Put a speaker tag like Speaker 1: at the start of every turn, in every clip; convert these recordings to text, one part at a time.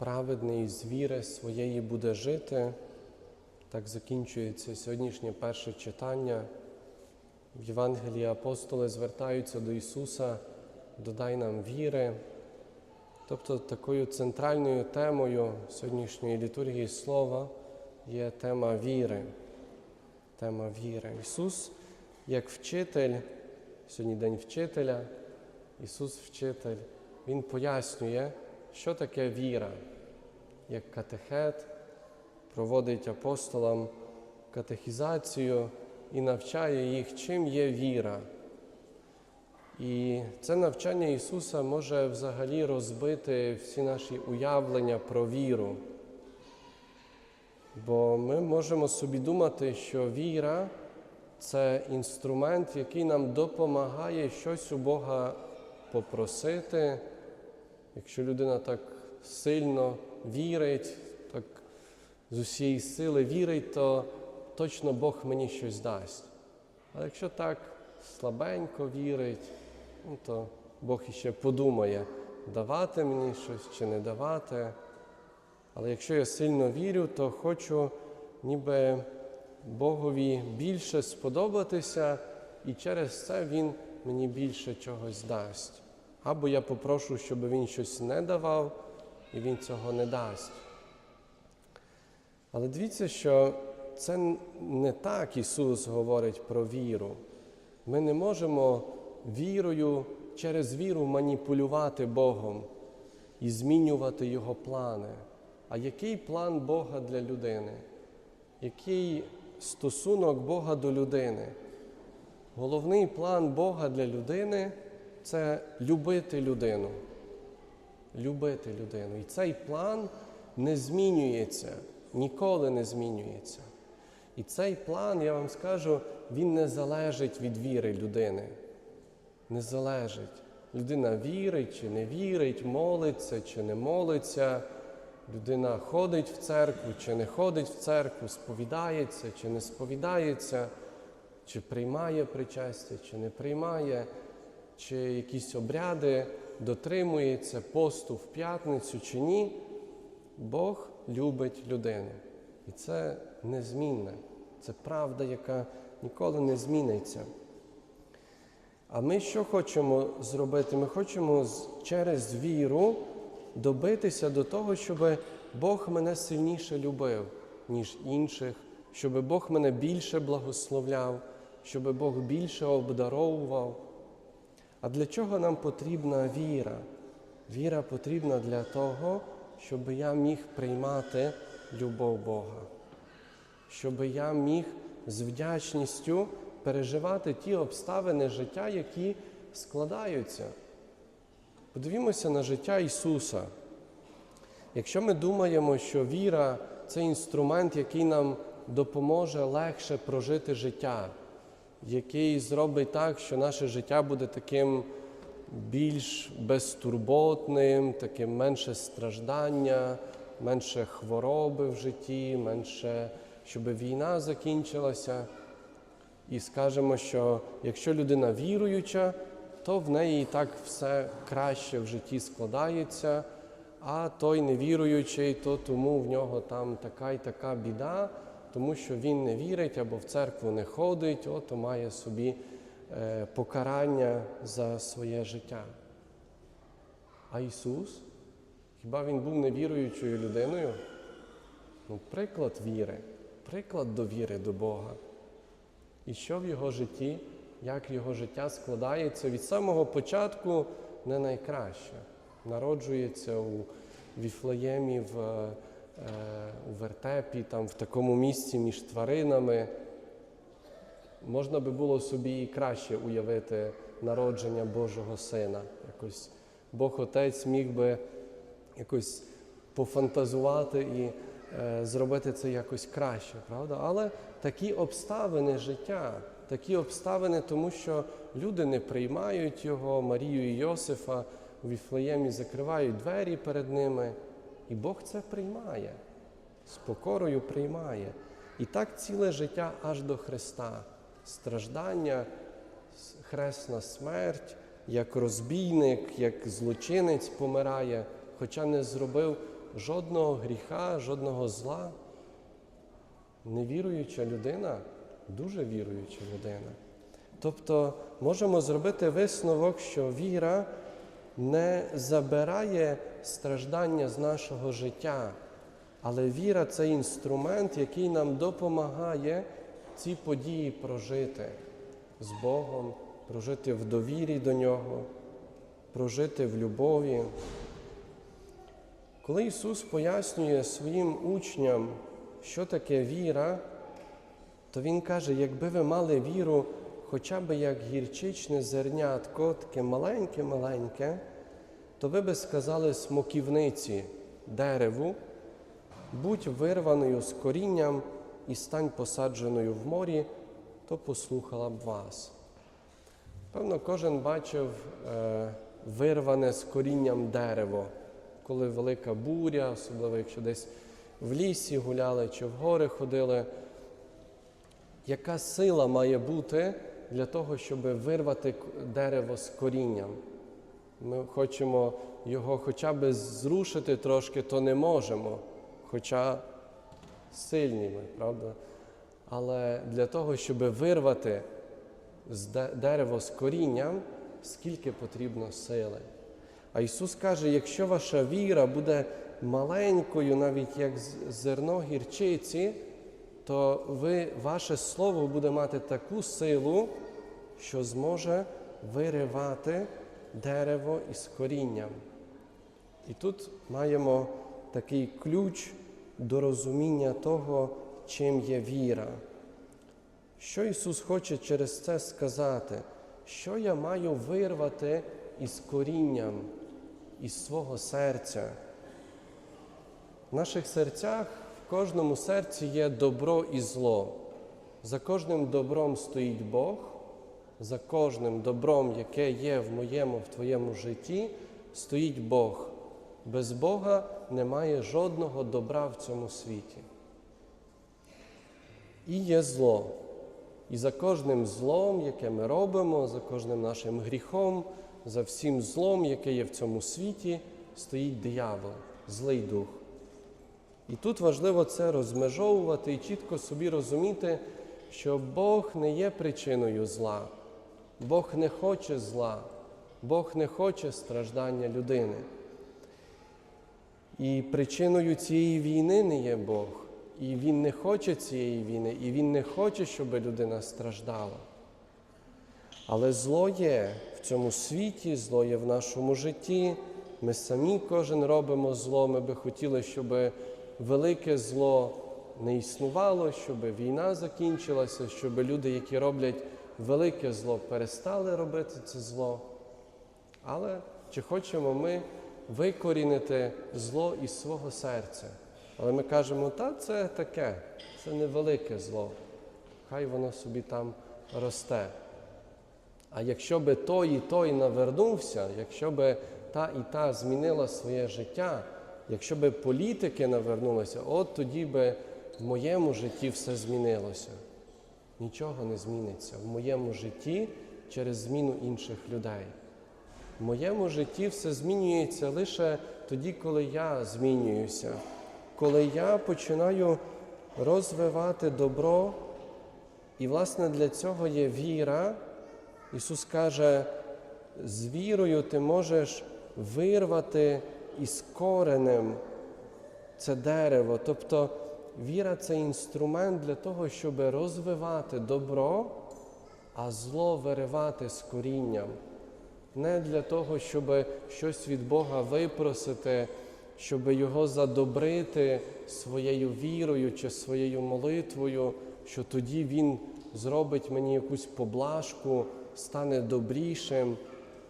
Speaker 1: праведний з віри своєї буде жити. Так закінчується сьогоднішнє перше читання. В Євангелії апостоли звертаються до Ісуса, додай нам віри. Тобто такою центральною темою сьогоднішньої літургії Слова є тема віри. Тема віри. Ісус, як вчитель, сьогодні день вчителя, Ісус вчитель, Він пояснює, що таке віра, як катехет проводить апостолам катехізацію і навчає їх, чим є віра. І це навчання Ісуса може взагалі розбити всі наші уявлення про віру. Бо ми можемо собі думати, що віра це інструмент, який нам допомагає щось у Бога попросити. Якщо людина так сильно вірить, так з усієї сили вірить, то точно Бог мені щось дасть. А якщо так слабенько вірить, ну, то Бог іще подумає, давати мені щось чи не давати. Але якщо я сильно вірю, то хочу ніби Богові більше сподобатися, і через це Він мені більше чогось дасть. Або я попрошу, щоб він щось не давав, і він цього не дасть. Але дивіться, що це не так Ісус говорить про віру. Ми не можемо вірою через віру маніпулювати Богом і змінювати Його плани. А який план Бога для людини? Який стосунок Бога до людини? Головний план Бога для людини це любити людину. Любити людину. І цей план не змінюється, ніколи не змінюється. І цей план, я вам скажу, він не залежить від віри людини. Не залежить. Людина вірить чи не вірить, молиться чи не молиться. Людина ходить в церкву чи не ходить в церкву, сповідається чи не сповідається, чи приймає причастя, чи не приймає, чи якісь обряди дотримується посту в п'ятницю чи ні. Бог любить людину. І це незмінне. Це правда, яка ніколи не зміниться. А ми що хочемо зробити? Ми хочемо через віру добитися до того, щоб Бог мене сильніше любив, ніж інших, щоб Бог мене більше благословляв, щоб Бог більше обдаровував. А для чого нам потрібна віра? Віра потрібна для того, щоб я міг приймати любов Бога, щоб я міг з вдячністю переживати ті обставини життя, які складаються. Подивімося на життя Ісуса. Якщо ми думаємо, що віра це інструмент, який нам допоможе легше прожити життя, який зробить так, що наше життя буде таким більш безтурботним, таким менше страждання, менше хвороби в житті, менше, щоб війна закінчилася. І скажемо, що якщо людина віруюча, то в неї і так все краще в житті складається, а той невіруючий, то тому в нього там така і така біда, тому що він не вірить або в церкву не ходить, ото має собі е, покарання за своє життя. А Ісус, хіба Він був невіруючою людиною? Ну, Приклад віри, приклад довіри до Бога. І що в його житті, як його життя складається від самого початку не найкраще. Народжується у Віфлеємі, в, е, у вертепі, там, в такому місці між тваринами. Можна би було собі і краще уявити народження Божого Сина. Якось Бог Отець міг би якось пофантазувати і е, зробити це якось краще, правда? Але такі обставини життя, такі обставини, тому що люди не приймають його, Марію і Йосифа у Віфлеємі закривають двері перед ними, і Бог це приймає, з покорою приймає. І так ціле життя аж до Христа. Страждання, хресна смерть, як розбійник, як злочинець помирає, хоча не зробив жодного гріха, жодного зла. Невіруюча людина дуже віруюча людина. Тобто можемо зробити висновок, що віра не забирає страждання з нашого життя, але віра це інструмент, який нам допомагає ці події прожити з Богом, прожити в довірі до Нього, прожити в любові. Коли Ісус пояснює своїм учням, що таке віра, то Він каже, якби ви мали віру хоча б як гірчичне зернятко, таке маленьке-маленьке, то ви би сказали смоківниці дереву, будь вирваною з корінням і стань посадженою в морі, то послухала б вас. Певно, кожен бачив е, вирване з корінням дерево, коли велика буря, особливо якщо десь в лісі гуляли чи в гори ходили. Яка сила має бути для того, щоб вирвати дерево з корінням? Ми хочемо його хоча б зрушити трошки, то не можемо, хоча сильні ми, правда? Але для того, щоб вирвати дерево з корінням, скільки потрібно сили. А Ісус каже, якщо ваша віра буде маленькою, навіть як зерно гірчиці, то ви, ваше слово буде мати таку силу, що зможе виривати дерево із корінням. І тут маємо такий ключ до розуміння того, чим є віра. Що Ісус хоче через це сказати? Що я маю вирвати із корінням, із свого серця? В наших серцях, в кожному серці є добро і зло. За кожним добром стоїть Бог, за кожним добром, яке є в моєму, в твоєму житті, стоїть Бог. Без Бога немає жодного добра в цьому світі. І є зло. І за кожним злом, яке ми робимо, за кожним нашим гріхом, за всім злом, яке є в цьому світі, стоїть диявол, злий дух. І тут важливо це розмежовувати і чітко собі розуміти, що Бог не є причиною зла, Бог не хоче зла, Бог не хоче страждання людини. І причиною цієї війни не є Бог. І Він не хоче цієї війни, і Він не хоче, щоб людина страждала. Але зло є в цьому світі, зло є в нашому житті. Ми самі кожен робимо зло. Ми би хотіли, щоб велике зло не існувало, щоб війна закінчилася, щоб люди, які роблять велике зло, перестали робити це зло. Але чи хочемо ми викорінити зло із свого серця? Але ми кажемо, та це таке, це невелике зло. Хай воно собі там росте. А якщо би той і той навернувся, якщо би та і та змінила своє життя, якщо би політики навернулися, от тоді би в моєму житті все змінилося. Нічого не зміниться в моєму житті через зміну інших людей. В моєму житті все змінюється лише тоді, коли я змінююся, коли я починаю розвивати добро. І, власне, для цього є віра. Ісус каже, з вірою ти можеш вирвати із коренем це дерево. Тобто віра це інструмент для того, щоб розвивати добро, а зло виривати з корінням. Не для того, щоб щось від Бога випросити, щоб його задобрити своєю вірою чи своєю молитвою, що тоді Він зробить мені якусь поблажку, стане добрішим.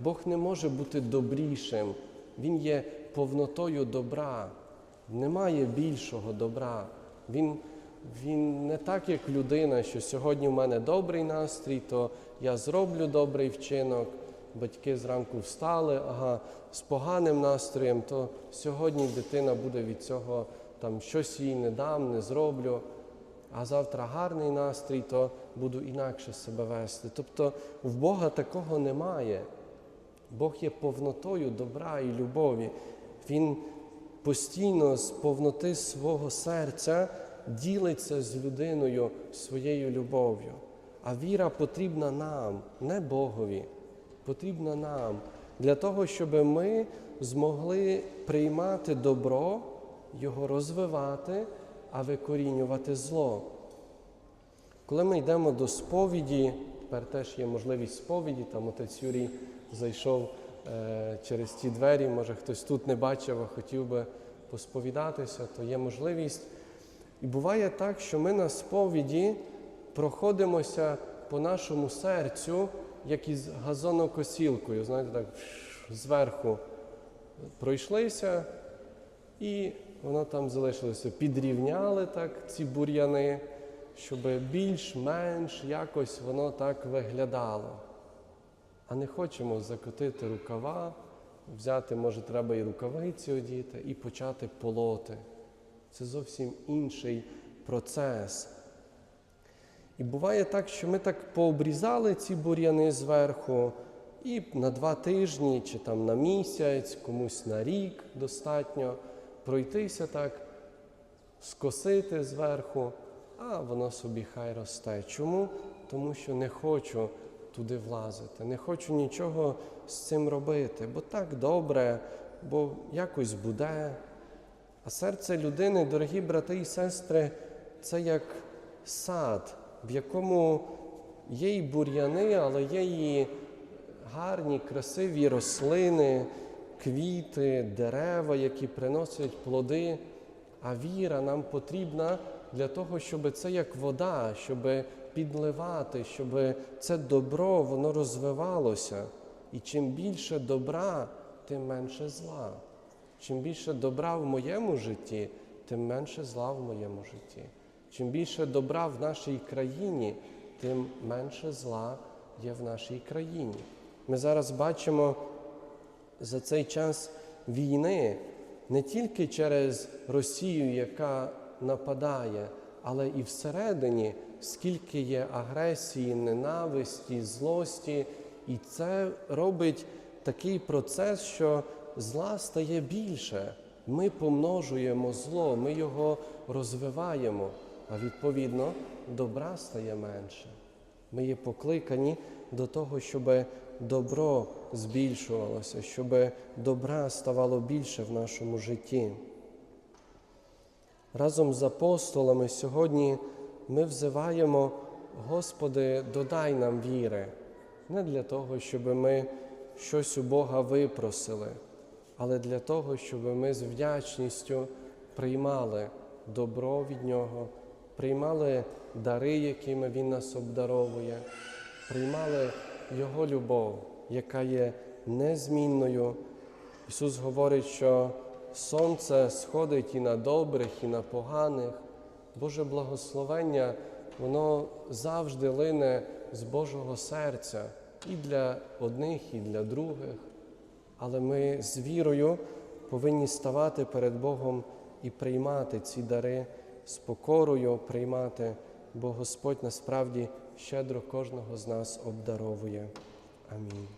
Speaker 1: Бог не може бути добрішим, Він є повнотою добра. Немає більшого добра. Він, він не так, як людина, що сьогодні в мене добрий настрій, то я зроблю добрий вчинок. Батьки зранку встали, ага, з поганим настроєм, то сьогодні дитина буде від цього там щось їй не дам, не зроблю. А завтра гарний настрій, то буду інакше себе вести. Тобто в Бога такого немає. Бог є повнотою добра і любові. Він постійно з повноти свого серця ділиться з людиною своєю любов'ю. А віра потрібна нам, не Богові, потрібна нам для того, щоб ми змогли приймати добро, його розвивати, а викорінювати зло. Коли ми йдемо до сповіді, тепер теж є можливість сповіді, там отець Юрій зайшов через ті двері, може хтось тут не бачив, а хотів би посповідатися, то є можливість. І буває так, що ми на сповіді проходимося по нашому серцю, як із газонокосілкою, знаєте, так зверху пройшлися, і воно там залишилося. Підрівняли так ці бур'яни, щоб більш-менш якось воно так виглядало. А не хочемо закотити рукава, взяти, може, треба і рукавиці одіти, і почати полоти. Це зовсім інший процес. І буває так, що ми так пообрізали ці бур'яни зверху, і на два тижні чи там на місяць, комусь на рік достатньо пройтися так, скосити зверху, а воно собі хай росте. Чому? Тому що не хочу туди влазити, не хочу нічого з цим робити, бо так добре, бо якось буде. А серце людини, дорогі брати і сестри, це як сад, в якому є й бур'яни, але є і гарні, красиві рослини, квіти, дерева, які приносять плоди. А віра нам потрібна для того, щоб це як вода, щоб підливати, щоб це добро воно розвивалося. І чим більше добра, тим менше зла. Чим більше добра в моєму житті, тим менше зла в моєму житті. Чим більше добра в нашій країні, тим менше зла є в нашій країні. Ми зараз бачимо за цей час війни не тільки через Росію, яка нападає, але і всередині, скільки є агресії, ненависті, злості. І це робить такий процес, що зла стає більше. Ми помножуємо зло, ми його розвиваємо, а відповідно добра стає менше. Ми є покликані до того, щоб добро збільшувалося, щоб добра ставало більше в нашому житті. Разом з апостолами сьогодні ми взиваємо, Господи, додай нам віри, не для того, щоб ми щось у Бога випросили, але для того, щоб ми з вдячністю приймали добро від Нього, приймали дари, якими Він нас обдаровує, приймали Його любов, яка є незмінною. Ісус говорить, що сонце сходить і на добрих, і на поганих. Боже благословення, воно завжди лине з Божого серця і для одних, і для других. Але ми з вірою повинні ставати перед Богом і приймати ці дари з покорою, приймати, бо Господь насправді щедро кожного з нас обдаровує. Амінь.